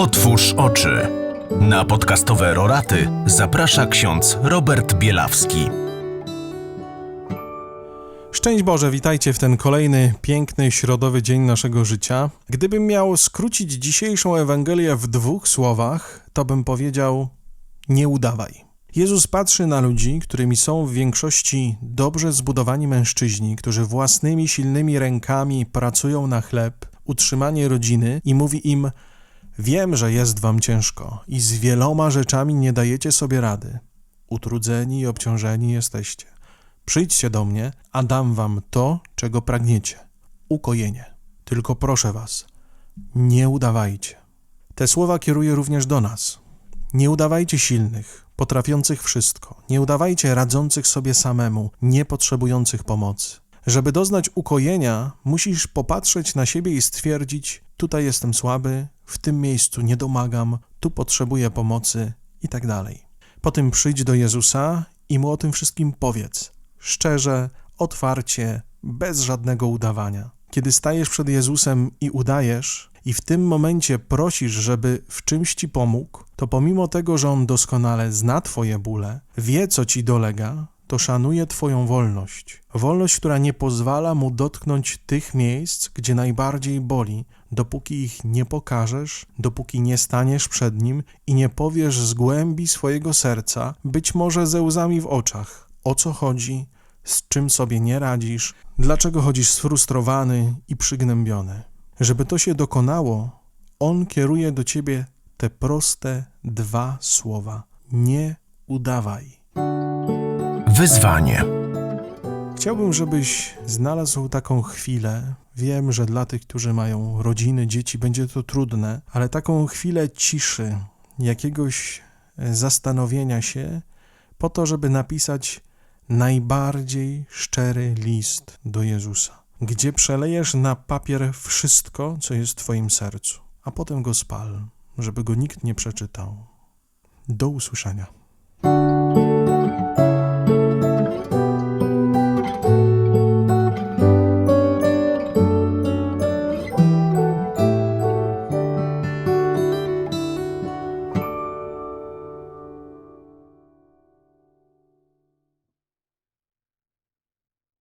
Otwórz oczy. Na podcastowe roraty zaprasza ksiądz Robert Bielawski. Szczęść Boże, witajcie w ten kolejny piękny środowy dzień naszego życia. Gdybym miał skrócić dzisiejszą Ewangelię w dwóch słowach, to bym powiedział: nie udawaj. Jezus patrzy na ludzi, którymi są w większości dobrze zbudowani mężczyźni, którzy własnymi silnymi rękami pracują na chleb, utrzymanie rodziny i mówi im: Wiem, że jest wam ciężko i z wieloma rzeczami nie dajecie sobie rady. Utrudzeni i obciążeni jesteście. Przyjdźcie do mnie, a dam wam to, czego pragniecie ukojenie. Tylko proszę was, nie udawajcie. Te słowa kieruję również do nas. Nie udawajcie silnych, potrafiących wszystko. Nie udawajcie radzących sobie samemu, nie potrzebujących pomocy. Żeby doznać ukojenia, musisz popatrzeć na siebie i stwierdzić: tutaj jestem słaby, w tym miejscu nie domagam, tu potrzebuję pomocy i tak dalej. Potem przyjdź do Jezusa i mu o tym wszystkim powiedz. Szczerze, otwarcie, bez żadnego udawania. Kiedy stajesz przed Jezusem i udajesz, i w tym momencie prosisz, żeby w czymś ci pomógł, to pomimo tego, że on doskonale zna Twoje bóle, wie, co ci dolega, to szanuje Twoją wolność. Wolność, która nie pozwala mu dotknąć tych miejsc, gdzie najbardziej boli, dopóki ich nie pokażesz, dopóki nie staniesz przed nim i nie powiesz z głębi swojego serca, być może ze łzami w oczach, o co chodzi, z czym sobie nie radzisz, dlaczego chodzisz sfrustrowany i przygnębiony. Żeby to się dokonało, on kieruje do ciebie te proste dwa słowa: nie udawaj. Wyzwanie. Chciałbym, żebyś znalazł taką chwilę. Wiem, że dla tych, którzy mają rodziny, dzieci, będzie to trudne, ale taką chwilę ciszy, jakiegoś e, zastanowienia się, po to, żeby napisać najbardziej szczery list do Jezusa, gdzie przelejesz na papier wszystko, co jest w Twoim sercu, a potem go spal, żeby go nikt nie przeczytał. Do usłyszenia.